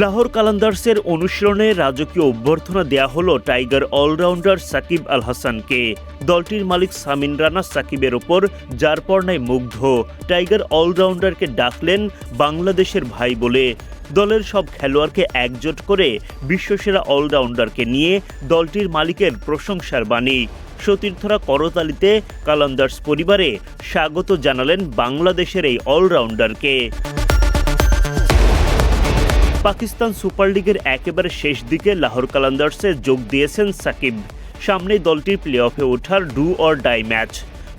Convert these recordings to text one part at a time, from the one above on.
লাহোর কালান্দার্সের অনুশীলনে রাজকীয় অভ্যর্থনা দেয়া হলো টাইগার অলরাউন্ডার সাকিব আল হাসানকে। দলটির মালিক সামিন রানা সাকিবের ওপর যার পর্নায় মুগ্ধ। টাইগার অলরাউন্ডারকে ডাকলেন বাংলাদেশের ভাই বলে। দলের সব খেলোয়াড়কে একজোট করে বিশ্বসেরা অলরাউন্ডারকে নিয়ে দলটির মালিকের প্রশংসার বাণী। সতীর্থরা করতালিতে কালান্দার্স পরিবারে স্বাগত জানালেন বাংলাদেশের এই অলরাউন্ডারকে। পাকিস্তান সুপার লিগের একেবারে শেষ দিকে লাহোর কালান্দার্সে যোগ দিয়েছেন সাকিব। সামনে দলটির প্লে অফে ওঠার ডু অর ডাই ম্যাচ।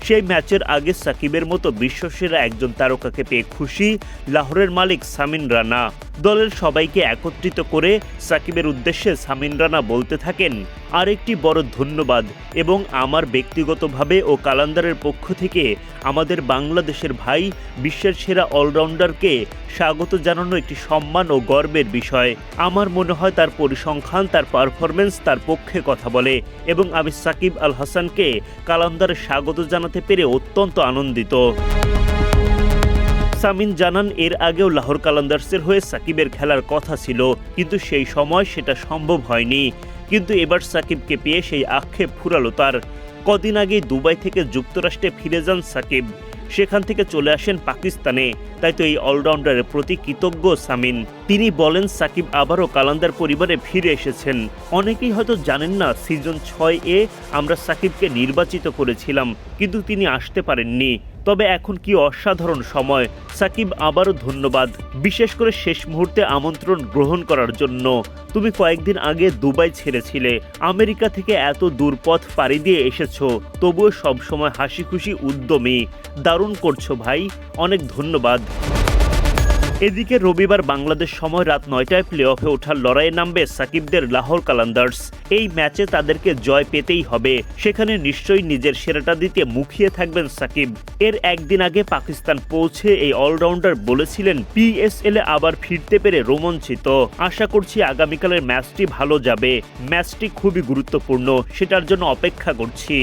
সেই ম্যাচের আগে সাকিবের মতো বিশ্বসেরা একজন তারকাকে পেয়ে খুশি লাহোরের মালিক সামিন রানা। দলের সবাইকে একত্রিত করে সাকিবের উদ্দেশ্যে সামিন রানা বলতে থাকেন আরেকটি বড় ধন্যবাদ এবং আমার ব্যক্তিগতভাবে ও কালান্দারের পক্ষ থেকে আমাদের বাংলাদেশের ভাই, বিশ্বের সেরা অলরাউন্ডারকে স্বাগত জানানো একটি সম্মান ও গর্বের বিষয়। আমার মনে হয় তার পরিসংখ্যান, তার পারফরমেন্স তার পক্ষে কথা বলে এবং আমি সাকিব আল হাসানকে কালান্দারে স্বাগত জানাতে পেরে অত্যন্ত আনন্দিত। সামিন জানান, এর আগেও লাহোর কালান্দার্সের হয়ে সাকিবের খেলার কথা ছিল, কিন্তু সেই সময় সেটা সম্ভব হয়নি। কিন্তু এবার সাকিবকে পেয়ে সেই আক্ষেপ ফুরালো তার। কদিন আগে দুবাই থেকে যুক্তরাষ্ট্রে ফিরে যান সাকিব। সেখান থেকে চলে আসেন পাকিস্তানে। তাই তো এই অলরাউন্ডারের প্রতি কৃতজ্ঞ সামিন। তিনি বলেন, সাকিব আবারও কালান্দার পরিবারে ফিরে এসেছেন। অনেকেই হয়তো জানেন না, সিজন ছয় এ আমরা সাকিবকে নির্বাচিত করেছিলাম, কিন্তু তিনি আসতে পারেননি। তবে এখন কি অসাধারণ সময়। সাকিব আবারও ধন্যবাদ। বিশেষ করে শেষ মুহূর্তে আমন্ত্রণ গ্রহণ করার জন্য। তুমি কয়েকদিন আগে দুবাই ছেড়েছিলে। আমেরিকা থেকে এত দূর পথ পাড়ি দিয়ে এসেছ। তবুও সবসময় হাসি খুশি উদ্যমী। দারুণ করছ ভাই। অনেক ধন্যবাদ। এদিকে রবিবার বাংলাদেশ সময় রাত নয়টায় প্লে অফে ওঠার লড়াইয়ে নামবে সাকিবদের লাহোর কালান্দার্স। এই ম্যাচে তাদেরকে জয় পেতেই হবে। সেখানে নিশ্চয়ই নিজের সেরাটা দিতে মুখিয়ে থাকবেন সাকিব। এর একদিন আগে পাকিস্তান পৌঁছে এই অলরাউন্ডার বলেছিলেন পিএসএল এ আবার ফিরতে পেরে রোমাঞ্চিত। আশা করছি আগামীকালের ম্যাচটি ভালো যাবে। ম্যাচটি খুবই গুরুত্বপূর্ণ। সেটার জন্য অপেক্ষা করছি।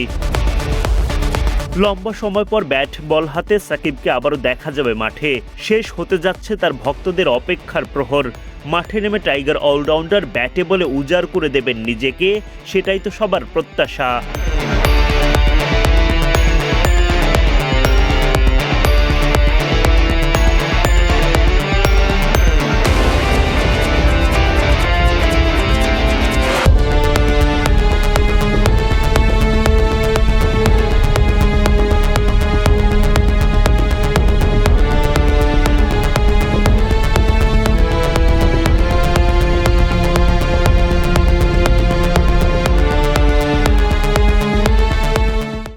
লম্বা সময় পর ব্যাট, বল হাতে সাকিবকে আবারও দেখা যাবে মাঠে। শেষ হতে যাচ্ছে তার ভক্তদের অপেক্ষার প্রহর। মাঠে নেমে টাইগার অলরাউন্ডার ব্যাটে বলে উজাড় করে দেবেন নিজেকে, সেটাই তো সবার প্রত্যাশা।